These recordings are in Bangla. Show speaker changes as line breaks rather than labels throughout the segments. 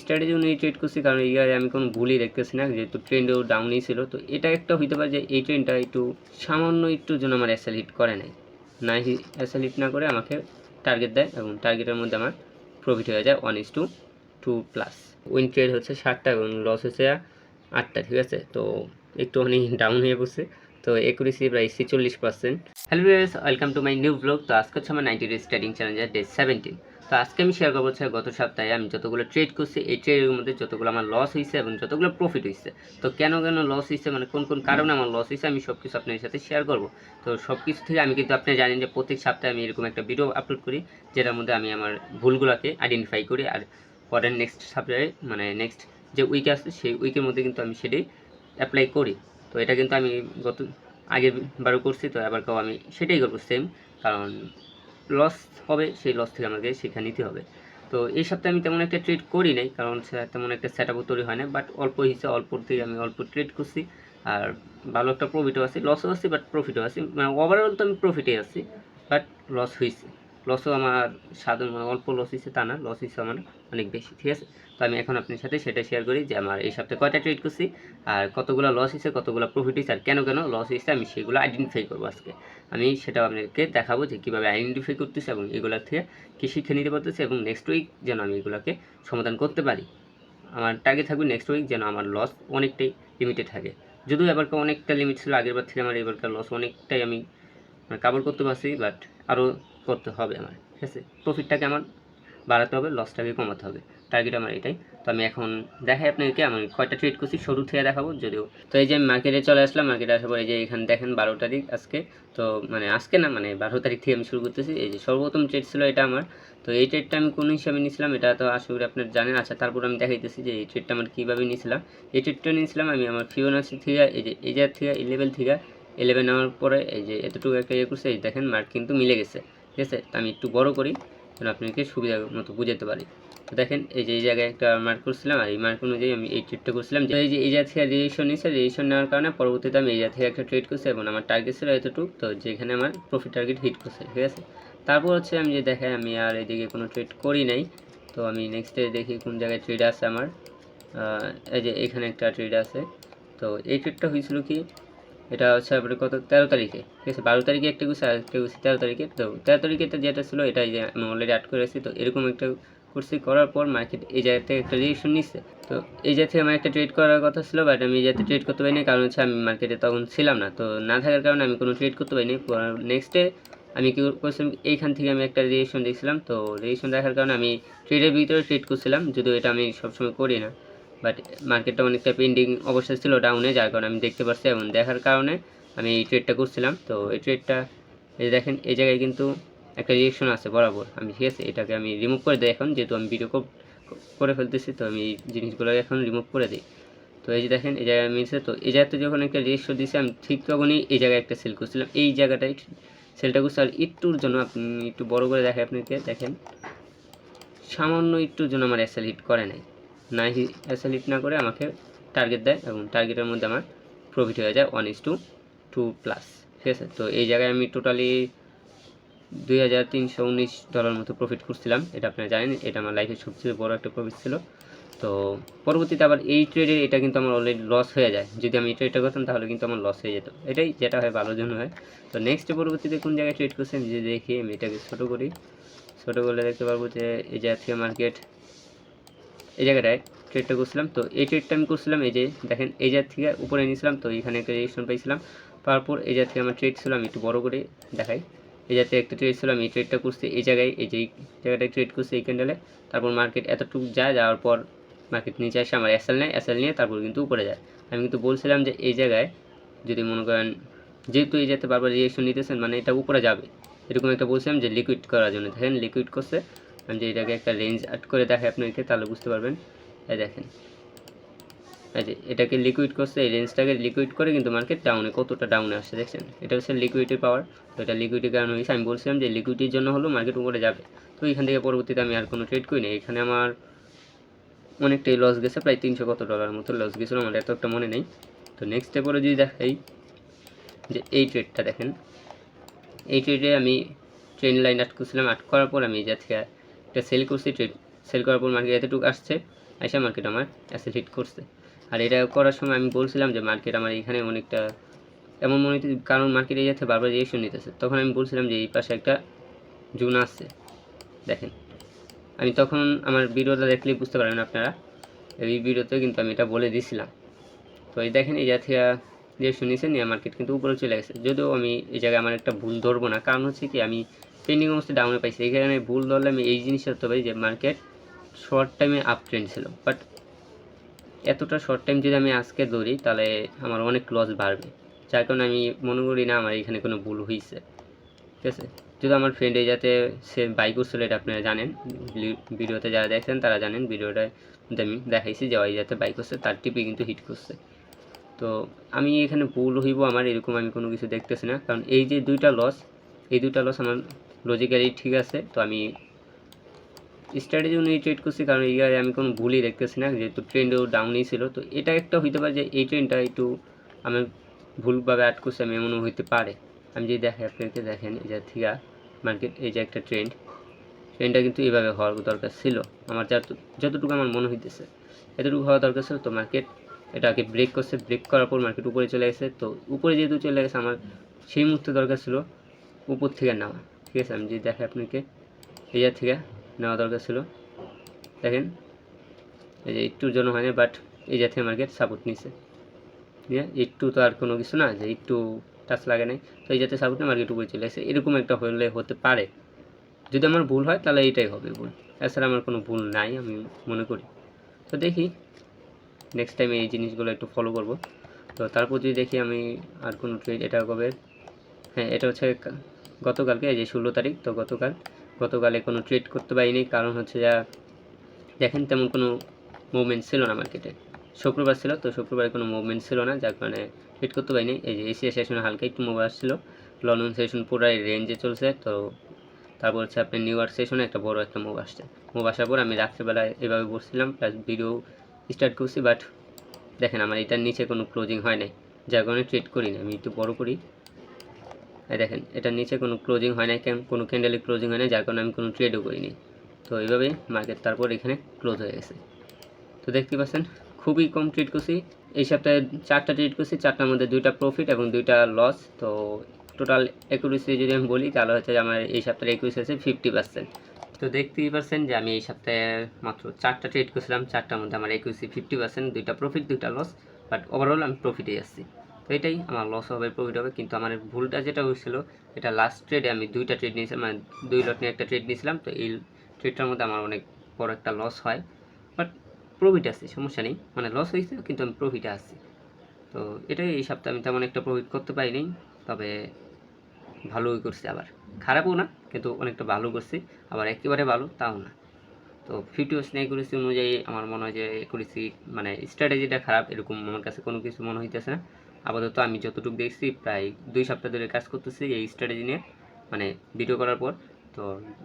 স্ট্র্যাটেজি অনুযায়ী ট্রেড করছি, কারণ ইয়ারে আমি কোনো ভুলই দেখতেছি না, যেহেতু ট্রেন্ডও ডাউনই ছিল। তো এটা একটা হইতে পারে যে এই ট্রেনটা একটু সামান্য একটু জন্য আমার এসএল হিট করে নাই। না এসএল হিট না করে আমাকে টার্গেট দেয় এবং টার্গেটের মধ্যে আমার প্রফিট হয়ে যায় one is to two plus win trade হচ্ছে ষাটটা এবং লস হচ্ছে আটটা ঠিক আছে? তো একটুখানি ডাউন হয়ে পড়ছে। তো একুরেসি প্রায় ছেচল্লিশ percent hello welcome to my new blog তো আজকে হচ্ছে আমার নাইনটি ডেজ ট্রেডিং চ্যালেঞ্জের ডে সেভেন্টিন তো আজকে আমি শেয়ার করব হচ্ছে গত সপ্তাহে আমি যতগুলো ট্রেড করছি, এই ট্রেডের মধ্যে যতগুলো আমার লস হয়েছে এবং যতগুলো প্রফিট হয়েছে তো কেন কেন লস হয়েছে মানে কোন কোন কারণে আমার লস হয়েছে আমি সব কিছু আপনাদের সাথে শেয়ার করব। তো সব কিছু থেকে আমি কিন্তু আপনি জানেন যে প্রত্যেক সপ্তাহে আমি এরকম একটা ভিডিও আপলোড করি, যেটার মধ্যে আমি আমার ভুলগুলোকে আইডেন্টিফাই করি আর পরের নেক্সট সপ্তাহে মানে নেক্সট যে উইক আসছে সেই উইকের মধ্যে কিন্তু আমি সেটাই অ্যাপ্লাই করি। তো এটা কিন্তু আমি গত আগের বারও করছি, তো এবারকেও আমি সেটাই করব সেম কারণ লস হবে, সেই লস থেকে আমাকে শিক্ষা নিতে হবে। তো এই সপ্তাহে আমি তেমন একটা ট্রেড করি নাই, কারণ তেমন একটা সেট আপও তৈরি হয় না বাট অল্প হিসেবে অল্প থেকে আমি অল্প ট্রেড করছি। আর ভালো একটা প্রফিটও আছে লসও আছে বাট প্রফিটও আছে। মানে ওভারঅল তো আমি প্রফিটে আছি বাট লস হয়েছে লসও আমার সাধারণ মানে অল্প লস হয়েছে তা না লস হয়েছে আমার অনেক বেশি, ঠিক আছে? তো আমি এখন আপনার সাথে সেটা শেয়ার করি যে আমার এই সপ্তাহে কয়টা ট্রেড করছি, আর কতগুলো লস হয়েছে কতগুলো প্রফিট হয়েছে আর কেন কেন লস হয়েছে আমি সেগুলো আইডেন্টিফাই করব আজকে। আমি সেটা আপনাদেরকে দেখাবো যে কীভাবে আইডেন্টিফাই করতেছে এবং এগুলোর থেকে কী শিক্ষা নিতে পারতেছে এবং নেক্সট উইক যেন আমি এগুলোকে সমাধান করতে পারি। আমার টার্গেট থাকবে নেক্সট উইক যেন আমার লস অনেকটাই লিমিটেড থাকে। যদিও এবারকার অনেকটা লিমিট ছিল আগের বার থেকে আমার এবারকার লস অনেকটাই আমি কাভার করতে পারছি বাট আরও করতে হবে আমার, ঠিক আছে? প্রফিটটাকে আমার বাড়াতে হবে লসটাকে কমাতে হবে। টার্গেট আমার এটাই। তো আমি এখন দেখাই আপনাদেরকে আমি কয়টা ট্রেড করছি শুরু থেকে দেখাবো, যদিও। তো এই যে আমি মার্কেটে চলে আসলাম মার্কেটে আসার পর এই যে এখানে দেখেন বারো তারিখ আজকে। তো মানে আজকে না মানে বারো তারিখ থেকে আমি শুরু করতেছি। এই যে সর্বপ্রথম ট্রেড ছিল এটা আমার। তো এই ট্রেডটা আমি কোন হিসাবে নিয়েছিলাম, এটা তো আশা করি আপনার জানেন। আচ্ছা তারপর আমি দেখাইতেছি যে এই ট্রেডটা আমার কীভাবে নিয়েছিলাম। এই ট্রেডটা নিয়েছিলাম আমি আমার ফিওনাসি থেকে, এই যে জায়গা থেকে এই লেভেল থেকে। ইলেভেন নেওয়ার পরে এই যে এতটুকু একটা ইয়ে করছে, এই দেখেন মার্ক কিন্তু মিলে গেছে। ঠিক আছে? তো আমি একটু বড় করি, যেন আপনাকে সুবিধা মতো বুঝাতে পারি। তো দেখেন, এই যে, এই জায়গায় একটা মার্ক করছিলাম, আর এই মার্ক অনুযায়ী আমি এই ট্রেডটা করছিলাম। যে এই যে, এই জায়গা থেকে রেজিস্ট্রেশন নিয়েছে রেজিস্ট্রেশন নেওয়ার কারণে পরবর্তীতে আমি এই জায়গা থেকে একটা ট্রেড করছি এবং আমার টার্গেট ছিল এতটুকু, তো যেখানে আমার প্রফিট টার্গেট হিট করছে, ঠিক আছে? তারপর হচ্ছে আমি যে দেখাই, আমি আর এদিকে কোনো ট্রেড করি নাই। তো আমি নেক্সটে দেখি কোন জায়গায় ট্রেড আছে আমার। এই যে, এখানে একটা ট্রেড আছে। তো এই ট্রেডটা হয়েছিল কি এটা হচ্ছে আপনার কত? তেরো তারিখে। ঠিক আছে, বারো তারিখে একটা গুছি আর একটা গুছি তেরো তারিখে। তো তেরো তারিখে যেটা ছিল এটা এই যে আমি অলরেডি অ্যাড করে রাখছি। তো এরকম একটা করছি করার পর মার্কেট এই জায়গা থেকে একটা রিয়েকশন নিচ্ছে। তো এই জায়গা থেকে আমার একটা ট্রেড করার কথা ছিল বাট আমি এই জায়গাতে ট্রেড করতে পারিনি। কারণ হচ্ছে আমি মার্কেটে তখন ছিলাম না। তো না থাকার কারণে আমি কোনো ট্রেড করতে পারিনি। নেক্সট ডে আমি কী করছিলাম, এইখান থেকে আমি একটা রিয়েকশন দেখছিলাম। তো রিয়েকশন দেখার কারণে আমি ট্রেডের ভিতরে ট্রেড করছিলাম। যদিও এটা আমি সবসময় করি না। বাট মার্কেটটা অনেকটা পেন্ডিং অবস্থা ছিল ডাউনে যার কারণে আমি দেখতে পাচ্ছি এবং দেখার কারণে আমি এই ট্রেডটা করছিলাম। তো এই ট্রেডটা এই দেখেন, এই জায়গায় কিন্তু একটা রিয়েকশন আছে, বরাবর। আমি, ঠিক আছে, এটাকে আমি রিমুভ করে দিই এখন, যেহেতু আমি ভিডিও করে ফেলতেছি, তো আমি এই জিনিসগুলো এখন রিমুভ করে দিই। তো এই যে দেখেন, এই জায়গায় মিলছে, তো এই জায়গাতে যখন একটা রিয়েকশন দিয়েছি আমি ঠিক তখনই এই জায়গায় একটা সেল করছিলাম। এই জায়গাটায় সেলটা করছি, আর একটুর জন্য আপনি একটু বড় করে দেখে আপনাকে, দেখেন, সামান্য একটুর জন্য আমার এসএল হিট করে নাই। না হিট না করে আমাকে টার্গেট দেয় এবং টার্গেটের মধ্যে আমার প্রফিট হয়ে যায় one is to two plus ঠিক আছে? তো এই জায়গায় আমি টোটালি দুই হাজার তিনশো উনিশ ডলার মতো প্রফিট করছিলাম এটা আপনারা জানেন, এটা আমার লাইফের সবচেয়ে বড় একটা প্রফিট ছিল। তো পরবর্তীতে আবার এই ট্রেডে এটা কিন্তু আমার অলরেডি লস হয়ে যায়। যদি আমি ট্রেডটা করতাম তাহলে কিন্তু আমার লস হয়ে যেত। এটাই যেটা হয় ভালোর জন্য হয়। তো নেক্সট পরবর্তীতে কোন জায়গায় ট্রেড করছি আমি যদি দেখি আমি এটাকে ছোটো করি। ছোটো করলে দেখতে পারব যে এই জায়গা থেকে মার্কেট এই জায়গাটায় ট্রেডটা করছিলাম। তো এই ট্রেডটা আমি করছিলাম, এই যে দেখেন, এই জায়গা থেকে উপরে নিয়েছিলাম তো এখানে একটা রেজিস্ট্রেশন পাইছিলাম। তারপর এই জায়গা থেকে আমার ট্রেড ছিল, আমি একটু বড় করে দেখাই। এই জায়গাতে একটা ট্রেড ছিল, আমি এই ট্রেডটা করছি, এই জায়গায়, এই যে জায়গাটায় ট্রেড করছি, এই ক্যান্ডেলে তারপর মার্কেট এতটুকু যায়, যাওয়ার পর মার্কেট নিচে আসে আমার এসএল নেয় এসএল নিয়ে তারপর কিন্তু উপরে যায়। আমি কিন্তু বলছিলাম যে এই জায়গায় যদি মনে করেন, যেহেতু এই যাতে বারবার রিয়েকশন নিতেছেন মানে এটা উপরে যাবে। এরকম একটা বলছিলাম যে লিকুইড করার জন্য। দেখেন লিকুইড করছে আমি যে এটাকে একটা রেঞ্জ অ্যাড করে দেখাই আপনাকে তাহলে বুঝতে পারবেন। এই দেখেন। এই যে এটাকে লিকুইড করছে, এই রেঞ্জটাকে লিকুইড করে কিন্তু মার্কেট ডাউনে কতটা ডাউনে আসছে, দেখছেন? এটা হচ্ছে লিকুইডের পাওয়ার তো এটা লিকুইডের কারণে হয়েছে, আমি বলছিলাম যে লিকুইডির জন্য হলো মার্কেট উপরে যাবে। তো এখান থেকে পরবর্তীতে আমি আর কোনো ট্রেড করি না। এখানে আমার অনেকটাই লস গেছে, প্রায় তিনশো কত ডলার মতো লস গেছিল, আমার এত একটা মনে নেই। তো নেক্সট পরে যদি দেখাই যে এই ট্রেডটা দেখেন। এই ট্রেডে আমি ট্রেন লাইন আট করছিলাম। আট করার পর আমি এই থেকে একটা সেল করছি ট্রেড সেল করার পর মার্কেট এতটুকু আসছে এসে মার্কেট আমার অ্যাসেল হিট করছে। আর এটা করার সময় আমি বলছিলাম যে মার্কেট আমার এখানে অনেকটা, এমন মনে হচ্ছে কারণ মার্কেট এই যাচ্ছে, বারবার রিয়েকশন নিতেছে। তখন আমি বলছিলাম যে এই পাশে একটা জুন আসছে দেখেন। আমি তখন আমার ভিডিওটা দেখলেই বুঝতে পারবেন আপনারা, এই ভিডিওতে কিন্তু আমি এটা বলে দিয়েছিলাম তো এই দেখেন, এই জাতীয় যে শুনেছেন নিয়ে মার্কেট কিন্তু উপরে চলে গেছে। যদিও আমি এই জায়গায় আমার একটা ভুল ধরবো না, কারণ হচ্ছে কি আমি পেন্ডিং অবস্থায় ডাউনে পাইছি। এখানে ভুল ধরলে আমি এই জিনিসটা ধরতে পারি যে মার্কেট শর্ট টাইমে আপ ট্রেন্ড ছিল। বাট এতটা শর্ট টাইম যদি আমি আজকে ধরি, তাহলে আমার অনেক লস বাড়বে। যার কারণে আমি মনে করি না আমার এখানে কোনো ভুল হয়েছে ঠিক আছে? যদি আমার ফ্রেন্ডে যাতে সে বাই করছিল, এটা আপনারা জানেন। ভিডিওতে যারা দেখছেন, তারা জানেন, ভিডিওটা আমি দেখাইছি যে ওই যাতে বাই করছে, তার টিপে কিন্তু হিট করছে। তো আমি এখানে ভুল হইব আমার, এরকম আমি কোনো কিছু দেখতেছি না। কারণ এই যে দুইটা লস এই দুইটা লস আমার লজিক্যালি ঠিক আছে, তো আমি স্ট্র্যাটেজি অনুযায়ী ট্রেড করছি, কারণ এই ইয়ারে আমি কোনো ভুলই দেখতেছি না, যেহেতু ট্রেন্ডও ডাউনই ছিল, তো এটা একটা হইতে পারে যে এই ট্রেনটা একটু আমি ভুলভাবে অ্যাড করছি, আমি এমনও হইতে পারে। আমি যদি দেখাই আপনাকে দেখেন, এই যে থিয়া মার্কেট এই যে একটা ট্রেন্ড ট্রেনটা কিন্তু এইভাবে হওয়ার দরকার ছিল। আমার যত যতটুকু আমার মনে হইতেছে, এতটুকু হওয়া দরকার ছিল, তো মার্কেট এটাকে ব্রেক করছে ব্রেক করার পর মার্কেট উপরে চলে গেছে, তো উপরে যেহেতু চলে গেছে, আমার সেই মুহূর্তে দরকার ছিল উপর থেকে নেওয়া। ঠিক আছে আমি যদি দেখে আপনাকে, এই জায়গা থেকে নেওয়া দরকার ছিল। দেখেন, এই যে একটুর জন্য হয়নি বাট এই জাতীয় মার্কেট সাপোর্ট নিছে। নিয়ে একটু তো আর কোনো কিছু না, যে একটু টাচ লাগে নাই। তো এই জাতীয় সাপোর্ট মার্কেট উপরে চলে এসে এরকম একটা হলে হতে পারে। যদি আমার ভুল হয়, তাহলে এইটাই হবে ভুল। এছাড়া আমার কোনো ভুল নাই, আমি মনে করি। তো দেখি নেক্সট টাইম এই জিনিসগুলো একটু ফলো করব। তো তারপর যদি দেখি আমি আর কোনো ট্রেড এটা কবে হ্যাঁ এটা হচ্ছে গতকালকে, এই যে ষোলো তারিখ, তো গতকাল, গতকালে কোনো ট্রেড করতে পারিনি। কারণ হচ্ছে যা, দেখেন তেমন কোনো মুভমেন্ট ছিল না মার্কেটে শুক্রবার ছিল, তো শুক্রবারে কোনো মুভমেন্ট ছিল না, যার কারণে ট্রেড করতে পারিনি। এই যে এশিয়া সেশনে হালকা একটু মুভ আসছিল। লন্ডন সেশন পুরাই রেঞ্জে চলছে, তো তারপর হচ্ছে আপনার নিউ ইয়র্ক সেশনে একটা বড় একটা মুভ আসছে। মুভ আসার পর আমি রাত্রেবেলায় এভাবে বসছিলাম প্লাস ভিডিও স্টার্ট করছি বাট দেখেন আমার এটার নিচে কোনো ক্লোজিং হয় নাই, যার কারণে ট্রেড করি না আমি একটু বড় করি। এই দেখেন এটার নিচে কোনো ক্লোজিং হয় নাই কেন কোনো ক্যান্ডেলে ক্লোজিং হয় না যার কারণে আমি কোনো ট্রেডও করিনি। তো এইভাবে মার্কেট তারপর এখানে ক্লোজ হয়ে গেছে। তো দেখতে পাচ্ছেন, খুবই কম ট্রেড করছি। এই সপ্তাহে চারটা ট্রেড করছি, চারটার মধ্যে দুইটা প্রফিট এবং দুইটা লস তো টোটাল একুরেসি যদি আমি বলি, তাহলে হচ্ছে আমার এই সপ্তাহে একুরেসি আছে ফিফটি পার্সেন্ট তো দেখতেই পাচ্ছেন যে আমি এই সপ্তাহে মাত্র চারটা ট্রেড করছিলাম, চারটার মধ্যে আমার একুরেসি ফিফটি পার্সেন্ট দুইটা প্রফিট দুইটা লস বাট ওভারঅল আমি প্রফিটে আসছি তো এটাই আমার লস হবে প্রফিট হবে। কিন্তু আমার ভুলটা যেটা হয়েছিল, এটা লাস্ট ট্রেডে আমি দুইটা ট্রেড নিয়েছিলাম মানে দুই লট নিয়ে একটা ট্রেড নিয়েছিলাম, তো এই ট্রেডটার মধ্যে আমার অনেক বড় একটা লস হয়। বাট প্রফিট আছে, সমস্যা নেই। মানে লস হয়েছে, কিন্তু আমি প্রফিটে আসছি তো এটাই এই সপ্তাহে আমি তেমন একটা প্রফিট করতে পারিনি, তবে ভালোই করছি আবার। খারাপও না, কিন্তু অনেকটা ভালো করছি, আবার একেবারে ভালো, তাও না। তো ফিফটি পার্সেন্ট একুরেসি অনুযায়ী, আমার মনে হয় যে একুরেসি মানে স্ট্র্যাটেজিটা খারাপ, এরকম আমার কাছে কোনো কিছু মনে হইতেছে না। আপাতত আমি যতটুকু দেখছি, প্রায় দুই সপ্তাহ ধরে কাজ করতেছি এই স্ট্র্যাটেজি নিয়ে মানে ভিডিও করার পর। তো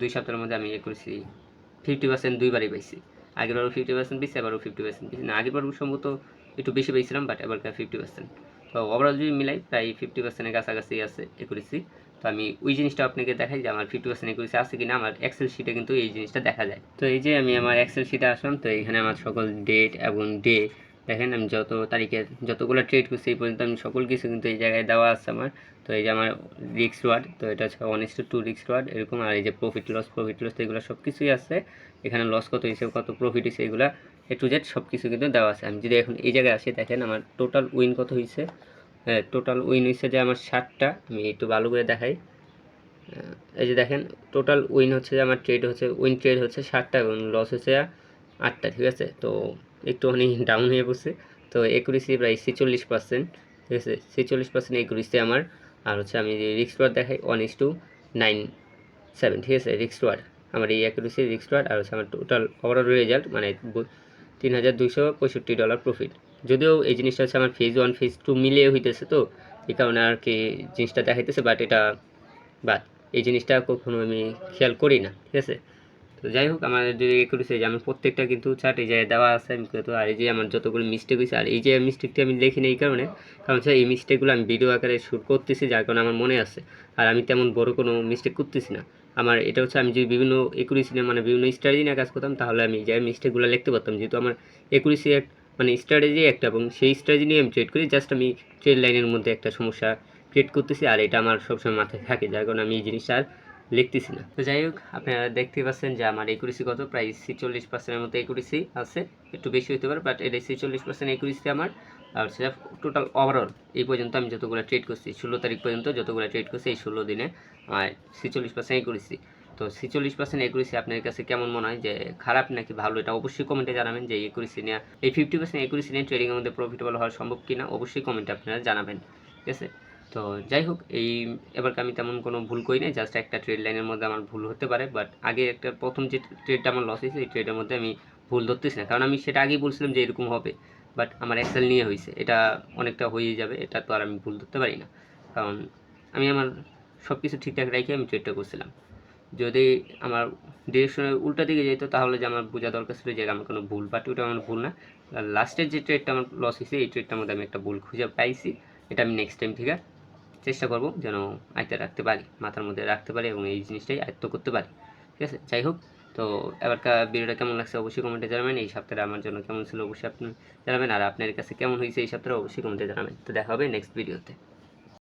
দুই সপ্তাহের মধ্যে আমি এ করেছি ফিফটি পার্সেন্ট দুইবারই পাইছি। আগেরবারও ফিফটি পার্সেন্ট পেয়েছি এবারও ফিফটি পার্সেন্ট পেয়েছি না আগেরবার সম্ভবত একটু বেশি পেয়েছিলাম বাট এবার ফিফটি পার্সেন্ট তো ওভারঅল যদি মিলাই, প্রায় ফিফটি পার্সেন্টের কাছাকাছি আছে এ করেছি। তো আমি ওই জিনিসটা আপনাকে দেখাই যে আমার ফিফটি পার্সেন্ট একুরেসি আছে কিনা আমার এক্সেল শিটে কিন্তু এই জিনিসটা দেখা যায়। তো এই যে আমি আমার এক্সেল শিটে আসলাম, তো এখানে আমার সকল ডেট এবং ডে দেখেন আমি যত তারিখে যতগুলো ট্রেড করছি এই পর্যন্ত আমি সকল কিছু কিন্তু এই জায়গায় দেওয়া আছে আমার। তো এই যে আমার রিক্স ওয়ার্ড তো এটা হচ্ছে ওয়ান ইস টু টু রিক্স ওয়ার্ড এরকম। আর এই যে প্রফিট লস প্রফিট লস এগুলো সব কিছুই আছে। এখানে লস কত হয়েছে, কত প্রফিট হয়েছে, এগুলো এ টু জেড সব কিছু কিন্তু দেওয়া আছে। আমি যদি এখন এই জায়গায় আসি, দেখেন আমার টোটাল উইন কত হয়েছে। হ্যাঁ টোটাল উইন হয়েছে যে আমার ষাটটা। আমি একটু ভালো করে দেখাই। এই যে দেখেন টোটাল উইন হচ্ছে যে আমার ট্রেড হচ্ছে উইন ট্রেড হচ্ছে ষাটটা এবং লস হচ্ছে আটটা, ঠিক আছে? তো একটুখানি ডাউন হয়ে পড়ছে। তো একুরেসি প্রায় ছেচল্লিশ পার্সেন্ট ঠিক আছে? ছেচল্লিশ পার্সেন্ট একুরেসি আমার। আর হচ্ছে আমি রিক্স ওয়ার্ড দেখাই one is to two nine ঠিক আছে? রিক্স ওয়ার্ড আমার এই একুরেসি রিক্স ওয়ার্ড আর হচ্ছে আমার টোটাল ওভারঅল রেজাল্ট মানে তিন হাজার দুইশো পঁয়ষট্টি ডলার প্রফিট যদিও এই জিনিসটা হচ্ছে আমার ফেজ ওয়ান ফেজ টু মিলিয়ে হইতেছে তো, এই কারণে আর কি জিনিসটা দেখাইতেছে বাট এটা বাট এই জিনিসটা কখনো আমি খেয়াল করি না, ঠিক আছে? তো যাই হোক, আমার যদি করেছে যে আমার প্রত্যেকটা কিন্তু চার্ট এই জায়গায় দেওয়া আছে, আমি কিন্তু আর এই যে আমার যতগুলো মিস্টেক হয়েছে, আর এই যে মিস্টেকটি আমি লিখি না এই কারণে, কারণ হচ্ছে এই মিস্টেকগুলো আমি ভিডিও আকারে শ্যুট করতেছি, যার কারণে আমার মনে আছে। আর আমি তেমন বড় কোনো মিস্টেক করতেছি না। আমার এটা হচ্ছে আমি যদি বিভিন্ন একুরেসি মানে বিভিন্ন স্ট্র্যাটেজি নিয়ে কাজ করতাম, তাহলে আমি যে মিস্টেকগুলো লিখতে পারতাম। যেহেতু আমার একুরেসি এক মানে স্ট্র্যাটেজি একটা, এবং সেই স্ট্র্যাটেজি নিয়ে আমি ট্রেড করি জাস্ট আমি ট্রেড লাইনের মধ্যে একটা সমস্যা ট্রেড করতেছি, আর এটা আমার সবসময় মাথায় থাকে, যার কারণে আমি এই জিনিসটা আর লিখতেছি না তো যাই হোক, আপনারা দেখতে পাচ্ছেন যে আমার একুরেসি কত? প্রায় ছিচল্লিশ পার্সেন্টের মতো একুরেসি আছে। একটু বেশি হতে পারে বাট এটা ছিচল্লিশ পার্সেন্ট একুরেসি আমার। আর সেটা টোটাল ওভারঅল এই পর্যন্ত আমি যতগুলো ট্রেড করছি, ষোলো তারিখ পর্যন্ত যতগুলো ট্রেড করছি এই ষোলো দিনে আমার ছিচল্লিশ পার্সেন্ট একুরেসি তো ছিচল্লিশ পার্সেন্ট একুরেসি আপনার কাছে কেমন মনে হয়? যে খারাপ নাকি ভালো? এটা অবশ্যই কমেন্টে জানাবেন যে একুরেসি নিয়ে, এই ফিফটি পার্সেন্ট একুরেসি নিয়ে ট্রেডিংয়ের মধ্যে প্রফিটেবল হওয়া সম্ভব কিনা? অবশ্যই কমেন্টে আপনারা জানাবেন। ঠিক আছে? তো যাই হোক, এই এবার আমি তেমন কোনো ভুল করি নাই জাস্ট একটা ট্রেড লাইনের মধ্যে আমার ভুল হতে পারে বাট আগে একটা প্রথম যে ট্রেডটা আমার লস হয়েছে, এই ট্রেডের মধ্যে আমি ভুল ধরতেছি না, কারণ আমি সেটা আগেই বলছিলাম যে এরকম হবে বাট আমার এক্সেল নিয়ে হয়েছে, এটা অনেকটা হয়ে যাবে, এটা তো আর আমি ভুল ধরতে পারি না, কারণ আমি আমার সব কিছু ঠিকঠাক রেখে আমি ট্রেডটা করছিলাম। যদি আমার ডিরেকশনের উল্টা দিকে যেত তাহলে যে আমার বোঝা দরকার ছিল যে আমার কোনো ভুল বাট ওটা আমার ভুল না। লাস্টের যে ট্রেডটা আমার লস হয়েছে, এই ট্রেডটার মধ্যে আমি একটা ভুল খুঁজে পাইছি, এটা আমি নেক্সট টাইম থেকে চেষ্টা করব যেন আয়ত্তে রাখতে পারি, মাথার মধ্যে রাখতে পারি এবং এই জিনিসটাই আয়ত্ত করতে পারি। ঠিক আছে? যাই হোক, তো এবারকার ভিডিওটা কেমন লাগছে অবশ্যই কমেন্টে জানাবেন। এই সপ্তাহে আমার জন্য কেমন ছিল অবশ্যই আপনি জানাবেন। আর আপনার কাছে কেমন হয়েছে এই সপ্তাহে অবশ্যই কমেন্টে জানাবেন। তো দেখা হবে নেক্সট ভিডিওতে